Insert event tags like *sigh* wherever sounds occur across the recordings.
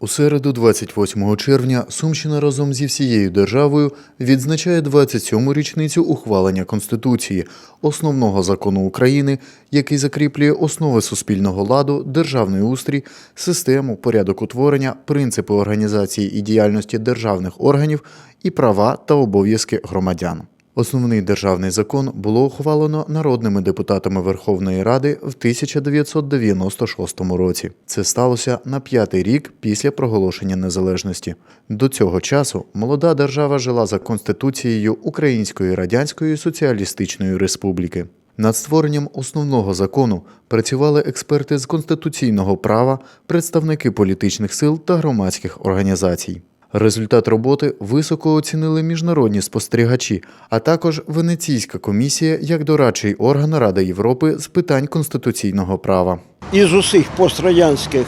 У середу, 28 червня, Сумщина разом зі всією державою відзначає 27-му річницю ухвалення Конституції, основного закону України, який закріплює основи суспільного ладу, державний устрій, систему, порядок утворення, принципи організації і діяльності державних органів і права та обов'язки громадян. Основний державний закон було ухвалено народними депутатами Верховної Ради в 1996 році. Це сталося на п'ятий рік після проголошення незалежності. До цього часу молода держава жила за конституцією Української Радянської Соціалістичної Республіки. Над створенням основного закону працювали експерти з конституційного права, представники політичних сил та громадських організацій. Результат роботи високо оцінили міжнародні спостерігачі, а також Венеційська комісія як дорадчий орган Ради Європи з питань конституційного права. із усіх пострадянських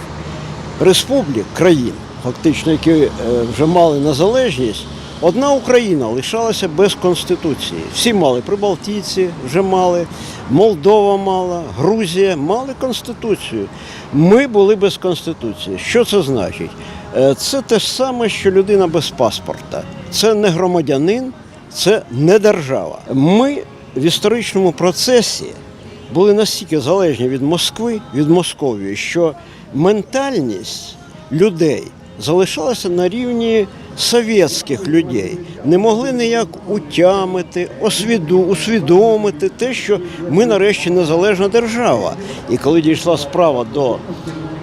республік, країн, фактично, які е, вже мали незалежність, одна Україна лишалася без конституції. Всі мали прибалтійці, вже мали, Молдова мала, Грузія мали конституцію. Ми були без конституції. Що це значить? Е, Це те ж саме, що людина без паспорта. Це не громадянин, це не держава. Ми в історичному процесі були настільки залежні від Москви, від Московії, що ментальність людей залишалася на рівні совєтських людей. Не могли ніяк утямити, освіду, усвідомити те, що ми нарешті незалежна держава. І коли дійшла справа до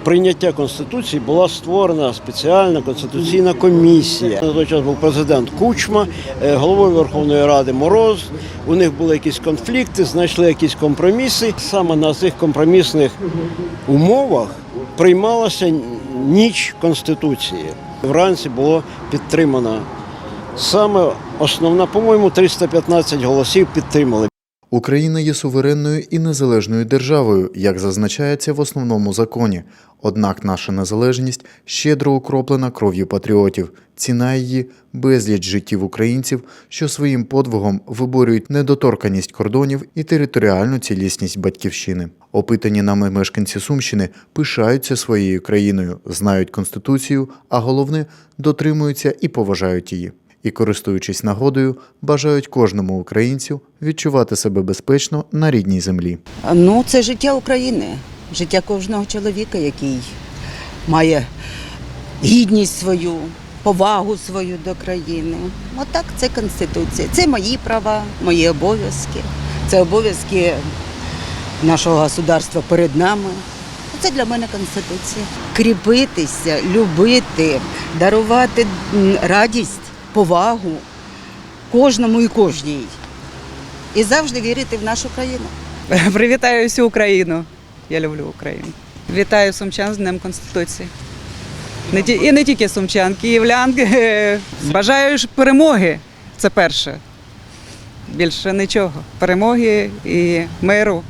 прийняття конституції, була створена спеціальна конституційна комісія. На той час був президент Кучма, е, головою Верховної Ради Мороз. У них були якісь конфлікти, знайшли якісь компроміси. Саме на цих компромісних умовах приймалася ніч конституції. Вранці було підтримано саме основна, по-моєму, 315 голосів підтримали. Україна є суверенною і незалежною державою, як зазначається в основному законі. Однак наша незалежність щедро укроплена кров'ю патріотів. Ціна її безліч життів українців, що своїм подвигом виборюють недоторканість кордонів і територіальну цілісність батьківщини. Опитані нами мешканці Сумщини пишаються своєю країною, знають конституцію, а головне дотримуються і поважають її. І, користуючись нагодою, бажають кожному українцю відчувати себе безпечно на рідній землі. Ну, це життя України, життя кожного чоловіка, який має гідність свою, повагу свою до країни. Отак це Конституція. Це мої права, мої обов'язки. Це обов'язки нашого государства перед нами. Це для мене Конституція. Кріпитися, любити, дарувати радість, повагу кожному і кожній. І завжди вірити в нашу країну. *laughs* Привітаю всю Україну. Я люблю Україну. Вітаю сумчан з Днем Конституції. Не ті, і не тільки сумчан, київлян. *laughs* Бажаю ж перемоги. Це перше. Більше нічого. Перемоги і миру,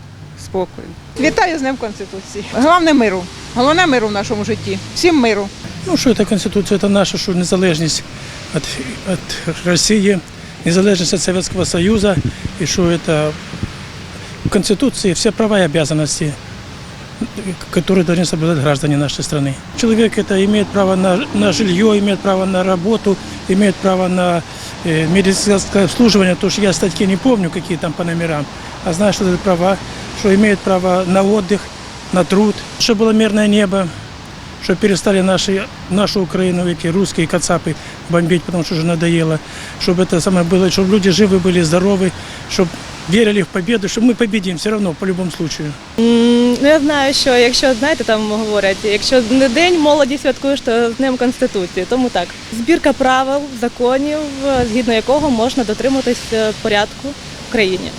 спокою. Вітаю з Днем Конституції. Головне миру. Головне миру в нашому житті. Всім миру. Ну, що це Конституція, це наша що незалежність від, від Росії, незалежність від Советского Союзу, і що це в Конституции все права и обязанности, которые должны соблюдать граждане нашей страны. Человек это имеет право на, на жилье, имеет право на работу, имеет право на э, медицинское обслуживание, то что я статьи не помню, какие там по номерам, а знаю, что это права, что имеет право на отдых, на труд, чтобы было мирное небо, чтобы перестали наши, нашу Украину, эти русские кацапы бомбить, потому что уже надоело, чтобы это самое было, чтобы люди живы были, здоровы, чтобы верили в победу, что мы победим все равно, по любому случаю. М, Ну, я знаю, що якщо знаєте, там говорять, якщо не день молоді святкуєш, то з Днем Конституції. Тому так. Збірка правил, законів, е, згідно якого можна дотримуватись е, порядку в країні.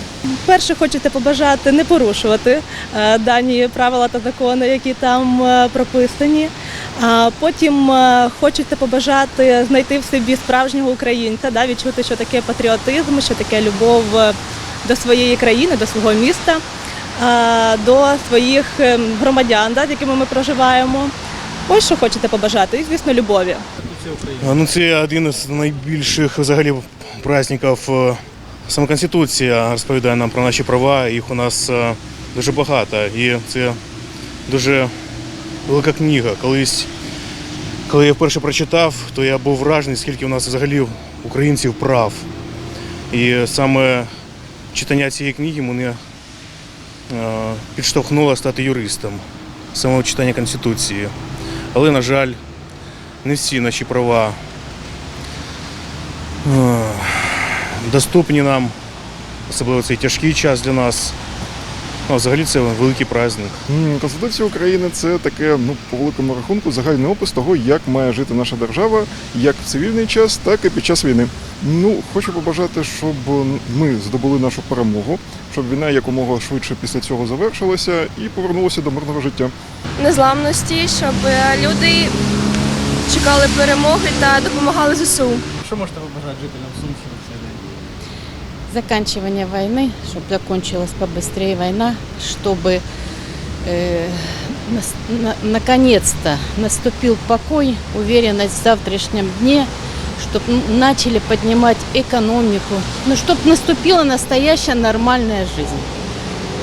Перше, хочете побажати не порушувати е, дані правила та закони, які там е, прописані. А потім е, хочете побажати знайти в собі справжнього українця, да, відчути, що таке патріотизм, що таке любов до своєї країни, до свого міста до своїх громадян, да, з якими ми проживаємо. Ось що хочете побажати, і звісно, любові. Ну, це один із найбільших взагалі праздників. Саме Конституція розповідає нам про наші права, їх у нас е, дуже багато. І це дуже велика книга. Колись Коли я вперше прочитав, то я був вражений, скільки у нас взагалі українців прав. І саме читання цієї книги мене е, підштовхнуло стати юристом, саме читання Конституції. Але, на жаль, не всі наші права доступні нам, особливо цей тяжкий час для нас. Ну, взагалі це великий праздник. Конституція України це таке, ну, по великому рахунку, загальний опис того, як має жити наша держава, як в цивільний час, так і під час війни. Ну, хочу побажати, щоб ми здобули нашу перемогу, щоб війна якомога швидше після цього завершилася і повернулася до мирного життя. незламності, щоб е, люди чекали перемоги та допомагали ЗСУ. Що можете побажати жителям Сумщини? Заканчивания войны, чтобы закончилась побыстрее война, чтобы э, нас- на- наконец-то наступил покой, уверенность в завтрашнем дне, чтобы начали поднимать экономику, ну, чтобы наступила настоящая нормальная жизнь.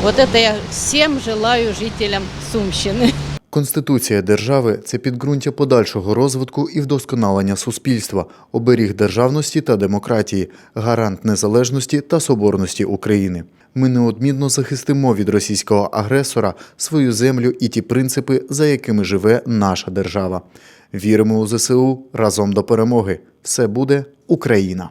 Вот это я всем желаю жителям Сумщины. Конституція держави це підґрунтя подальшого розвитку і вдосконалення суспільства, оберіг державності та демократії, гарант незалежності та соборності України. Ми неодмінно захистимо від російського агресора свою землю і ті принципи, за якими живе наша держава. Віримо у ЗСУ разом до перемоги. Все буде Україна!